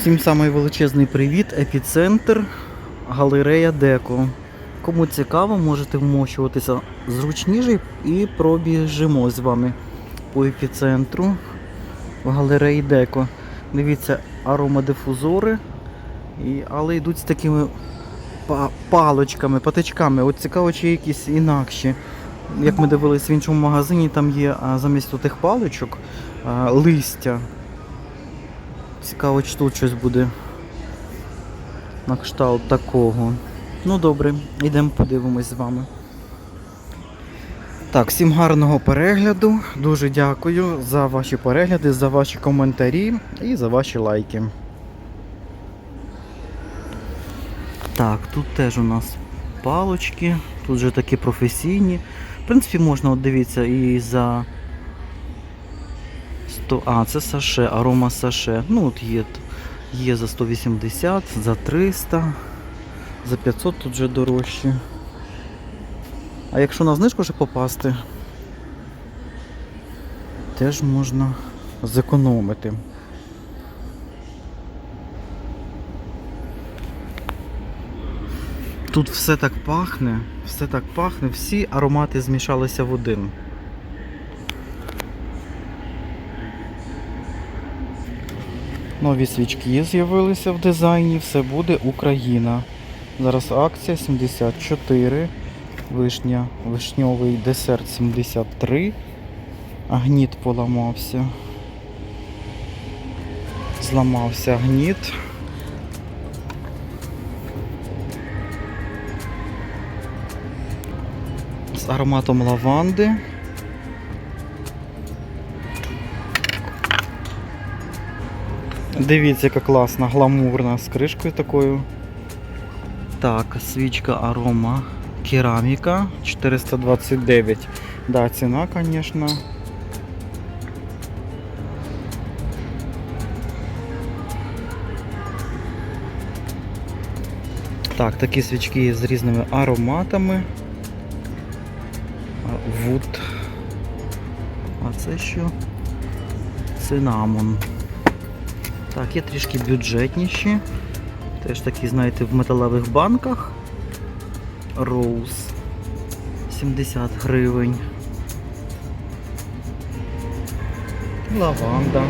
Всім самий величезний привіт, епіцентр, галерея Деко. Кому цікаво, можете вмощуватися зручніше і пробіжимо з вами по епіцентру в галереї Деко. Дивіться, аромадифузори, і, але йдуть з такими па- палочками, патичками. От цікаво, чи якісь інакші. Як ми дивились в іншому магазині, там є замість тих паличок листя. Цікаво, чи тут щось буде на кшталт такого. Ну добре, йдемо подивимось з вами. Так, всім гарного перегляду. Дуже дякую за ваші перегляди, за ваші коментарі і за ваші лайки. Так, тут теж у нас палочки, тут вже такі професійні. В принципі, можна, от дивіться, і за 100, а, це саше, арома саше. Ну, от є, є за 180, за 300, за 500 тут вже дорожче. А якщо на знижку ще попасти, теж можна зекономити. Тут все так пахне, все так пахне, всі аромати змішалися в один. Нові свічки з'явилися в дизайні, все буде Україна. Зараз акція 74, вишня, вишньовий десерт 73, а гніт поламався. Зламався гніт. З ароматом лаванди. Дивіться, яка класна, гламурна з кришкою такою. Так, свічка арома кераміка 429. Да, ціна, звісно. Так, такі свічки з різними ароматами. Вуд. А це що? Цинамон. Так, є трішки бюджетніші. Теж такі, знаєте, в металевих банках. Роуз 70 гривень. Лаванда.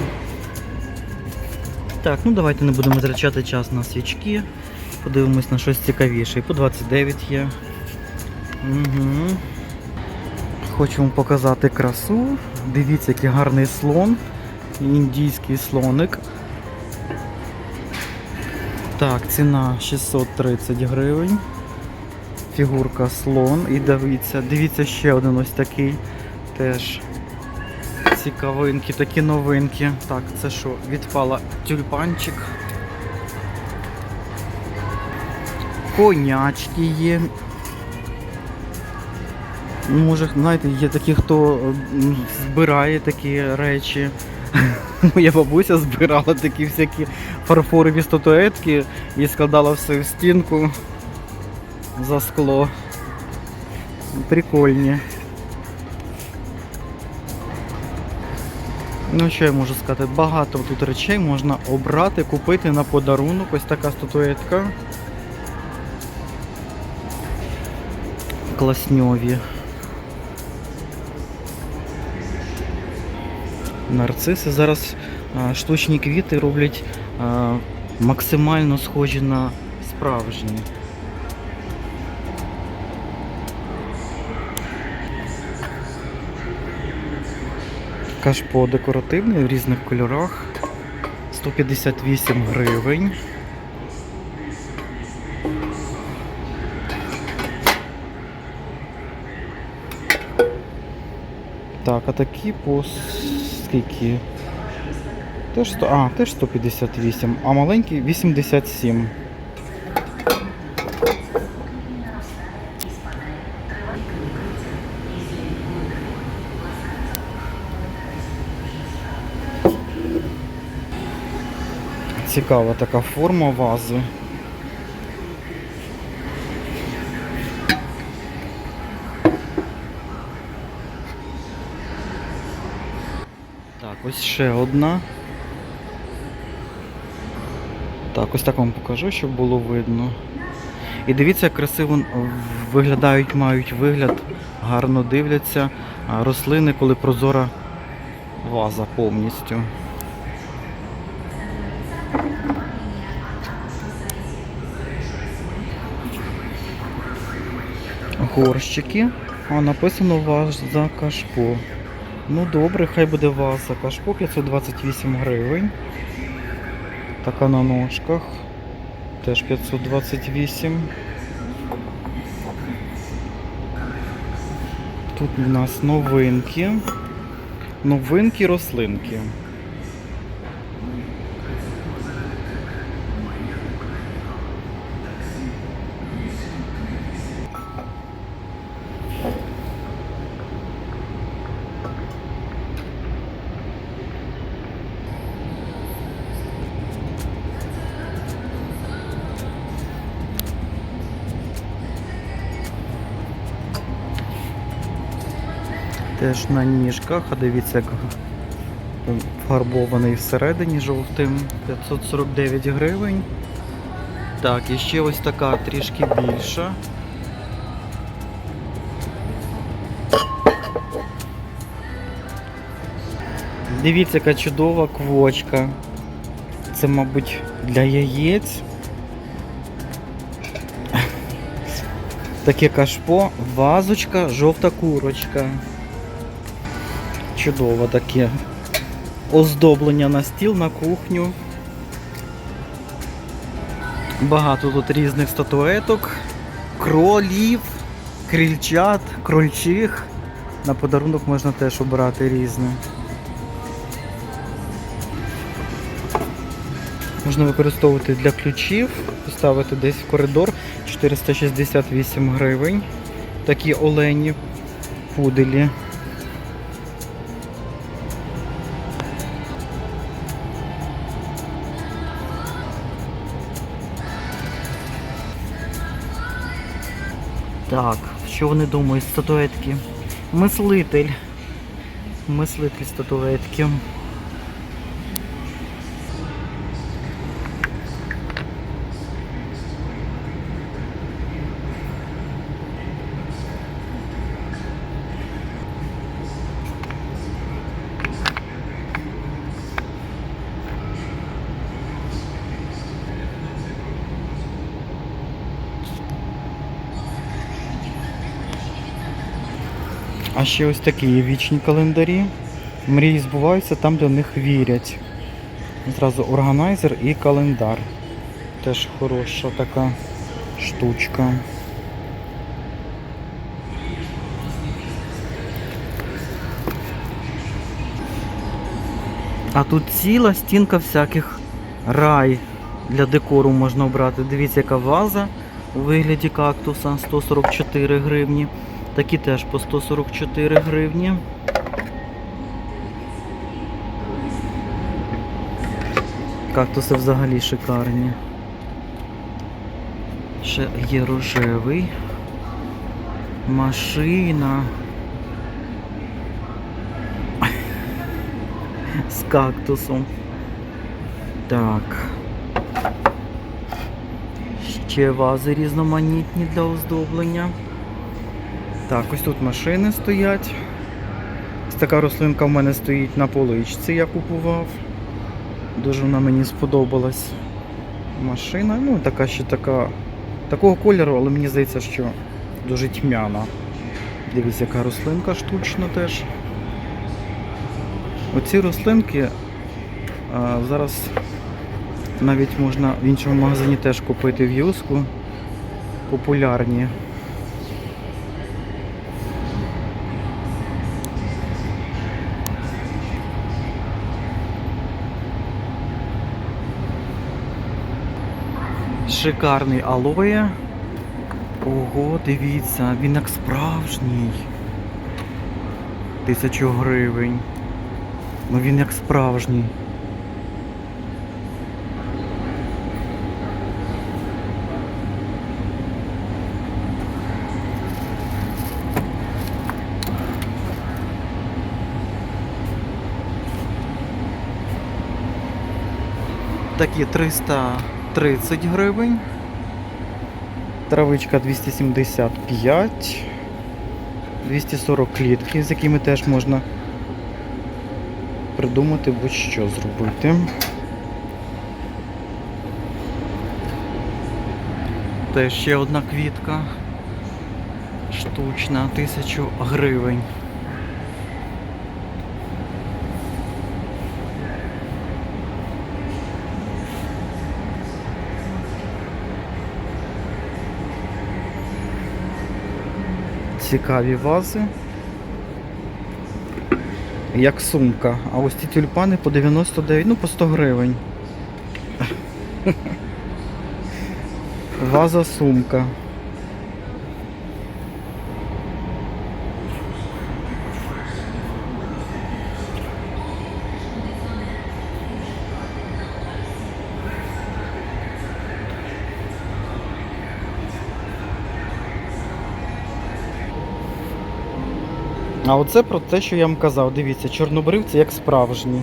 Так, ну давайте не будемо витрачати час на свічки. Подивимось на щось цікавіше. По 29 є. Угу. Хочу вам показати красу. Дивіться, який гарний слон. Індійський слоник. Так, ціна 630 гривень. Фігурка слон. І дивіться, дивіться ще один ось такий. Теж цікавинки, такі новинки. Так, це що? Відпала тюльпанчик. Конячки є. Може, знаєте, є такі, хто збирає такі речі. Моя бабуся збирала такі всякі фарфорові статуетки і складала все в стінку за скло. Прикольні. Ну, що я можу сказати? Багато тут речей можна обрати, купити на подарунок. Ось така статуетка. Класньові. Нарциси. Зараз штучні квіти роблять максимально схожі на справжні. Кашпо декоративний в різних кольорах. 158 гривень. Так, а такі по скільки? Теж 100, а, теж 158, а маленький 87. Цікава така форма вази. Ще одна. Так, ось так вам покажу, щоб було видно. І дивіться, як красиво виглядають, мають вигляд, гарно дивляться рослини, коли прозора ваза повністю. Горщики. А написано ваза кашпо. Ну добре, хай буде ваза кашпо 528 гривень. Така на ножках. Теж 528. Тут у нас новинки. Новинки рослинки. Теж на ніжках, а дивіться, як фарбований всередині жовтим. 549 гривень. Так, і ще ось така трішки більша. Дивіться, яка чудова квочка. Це, мабуть, для яєць. Таке кашпо, вазочка, жовта курочка. Чудово таке оздоблення на стіл, на кухню. Багато тут різних статуеток, кролів, крильчат, крольчих. На подарунок можна теж обирати різне. Можна використовувати для ключів, поставити десь в коридор 468 гривень. Такі олені, пуделі. Так, що вони думають, статуетки? Мислитель. Мислитель статуетки. А ще ось такі вічні календарі. Мрії збуваються там, де в них вірять. Зразу органайзер і календар. Теж хороша така штучка. А тут ціла стінка всяких рай для декору можна обрати. Дивіться, яка ваза у вигляді кактуса 144 гривні. Такі теж по 144 гривні. Кактуси взагалі шикарні. Ще є рожевий. Машина. З кактусом. Так. Ще вази різноманітні для оздоблення. Так, ось тут машини стоять. Така рослинка в мене стоїть на поличці, я купував. Дуже вона мені сподобалась. Машина, ну така ще така. Такого кольору, але мені здається, що дуже тьмяна. Дивіться, яка рослинка штучна теж. Оці рослинки а, зараз навіть можна в іншому магазині теж купити в юску. Популярні. Шикарний алоє. Ого, дивіться, він як справжній. Тисячу гривень. Ну він як справжній. Такі 300 30 гривень. Травичка 275. 240 клітки, з якими теж можна придумати будь-що зробити. Теж ще одна квітка. Штучна, 1000 гривень. Цікаві вази. Як сумка. А ось ці тюльпани по 99, ну по 100 гривень. Ваза сумка. А оце про те, що я вам казав. Дивіться, чорнобривці як справжні.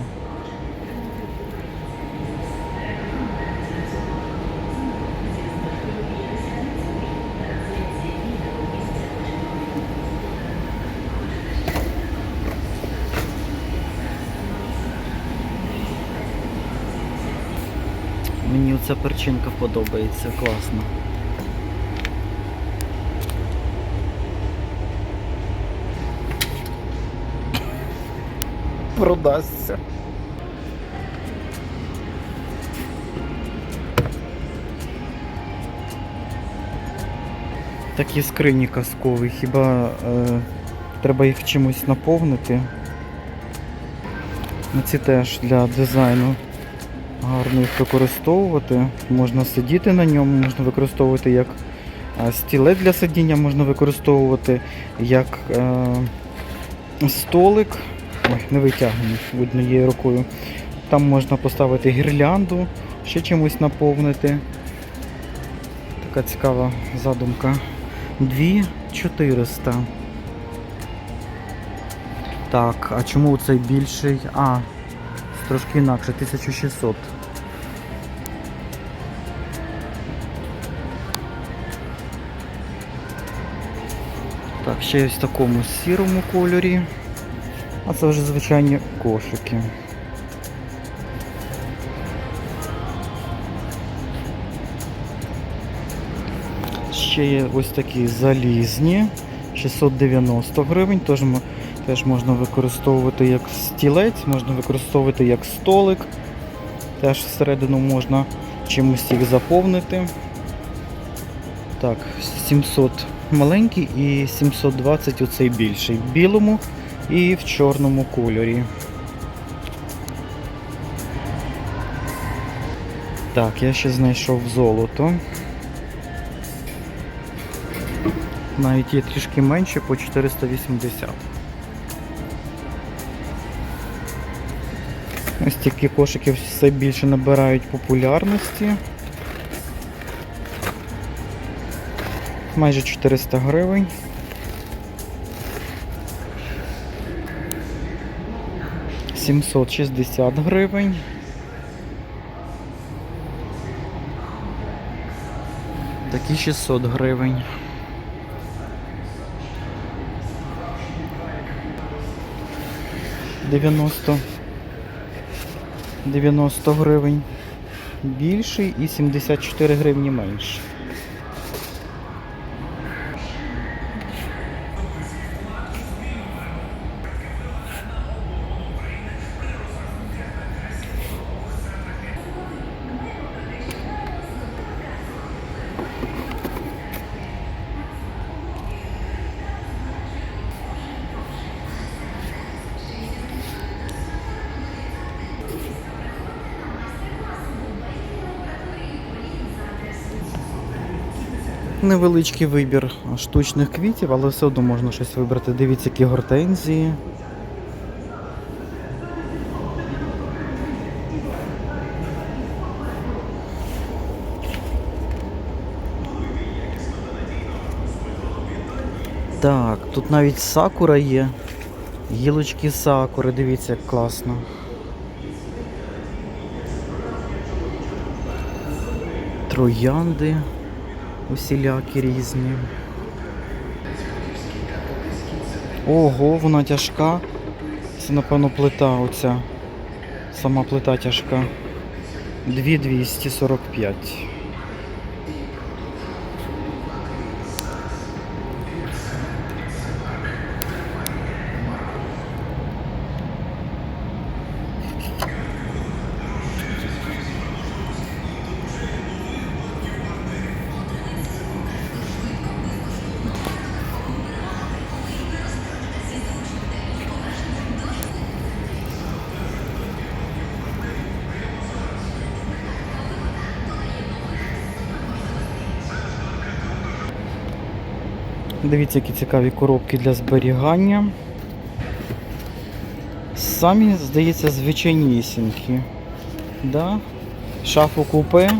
Мені оця перчинка подобається, класно. Продасться. Такі скрині казкові, хіба е, треба їх чимось наповнити? Ну, Ці теж для дизайну гарно їх використовувати. Можна сидіти на ньому, можна використовувати як е, стілець для сидіння, можна використовувати як е, столик. Ой, не витягнемо однією рукою. Там можна поставити гірлянду, ще чимось наповнити. Така цікава задумка. 2400. Так, а чому цей більший? А, трошки інакше, 1600. Так, ще ось в такому сірому кольорі. А це вже звичайні кошики. Ще є ось такі залізні, 690 гривень, теж, теж можна використовувати як стілець, можна використовувати як столик. Теж всередину можна чимось їх заповнити. Так, 700 маленький і 720 оцей більший. В білому і в чорному кольорі. Так, я ще знайшов золото. Навіть є трішки менше по 480. Ось такі кошики все більше набирають популярності. Майже 400 гривень. Сімсот шістдесят гривень. Такі 600 гривень. Дев'яносто. 90 гривень більший і 74 гривні менше. Невеличкий вибір штучних квітів, але все одно можна щось вибрати. Дивіться, які гортензії. Так, тут навіть сакура є. Гілочки сакури, дивіться, як класно. троянди усілякі різні. Ого, вона тяжка. Це, напевно, плита оця. Сама плита тяжка. 2245. Дивіться, які цікаві коробки для зберігання. Самі, здається, звичайнісінькі. Да? Шафу купе.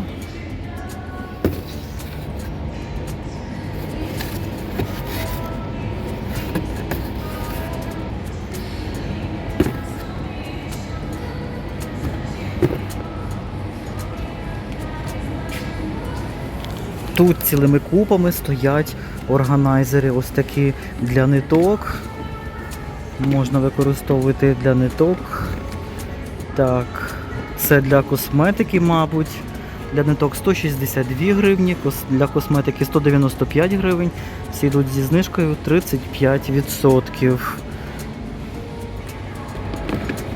Тут цілими купами стоять органайзери ось такі для ниток. Можна використовувати для ниток. Так, це для косметики, мабуть. Для ниток 162 гривні, для косметики 195 гривень. Всі йдуть зі знижкою 35%.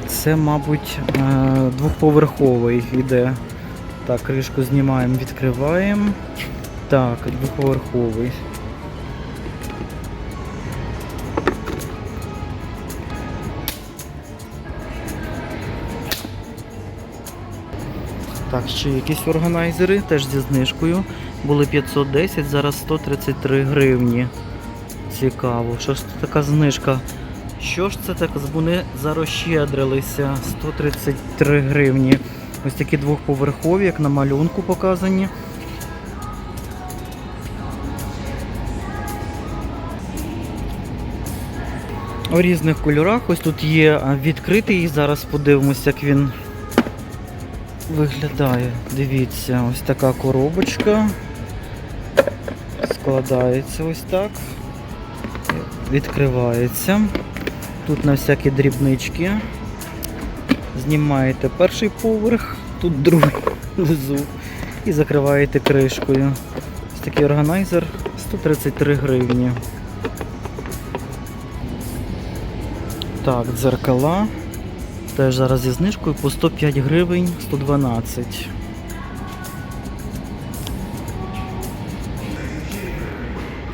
Це, мабуть, е, двохповерховий іде. Так, кришку знімаємо, відкриваємо. Так, двоповерховий. Так, ще якісь органайзери, теж зі знижкою. Були 510, зараз 133 гривні. Цікаво, що ж це така знижка? Що ж це так вони зарощедрилися? 133 гривні. Ось такі двохповерхові, як на малюнку показані. У різних кольорах. Ось тут є відкритий. Зараз подивимося, як він виглядає. Дивіться, ось така коробочка. Складається ось так. Відкривається. Тут на всякі дрібнички. Знімаєте перший поверх, тут другий внизу. І закриваєте кришкою. Ось такий органайзер 133 гривні. Так, дзеркала. Теж зараз зі знижкою по 105 гривень 112.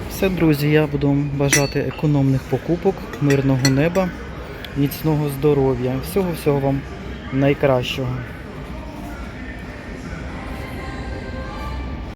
Все, друзі, я буду бажати економних покупок, мирного неба, міцного здоров'я. Всього-всього вам найкращого.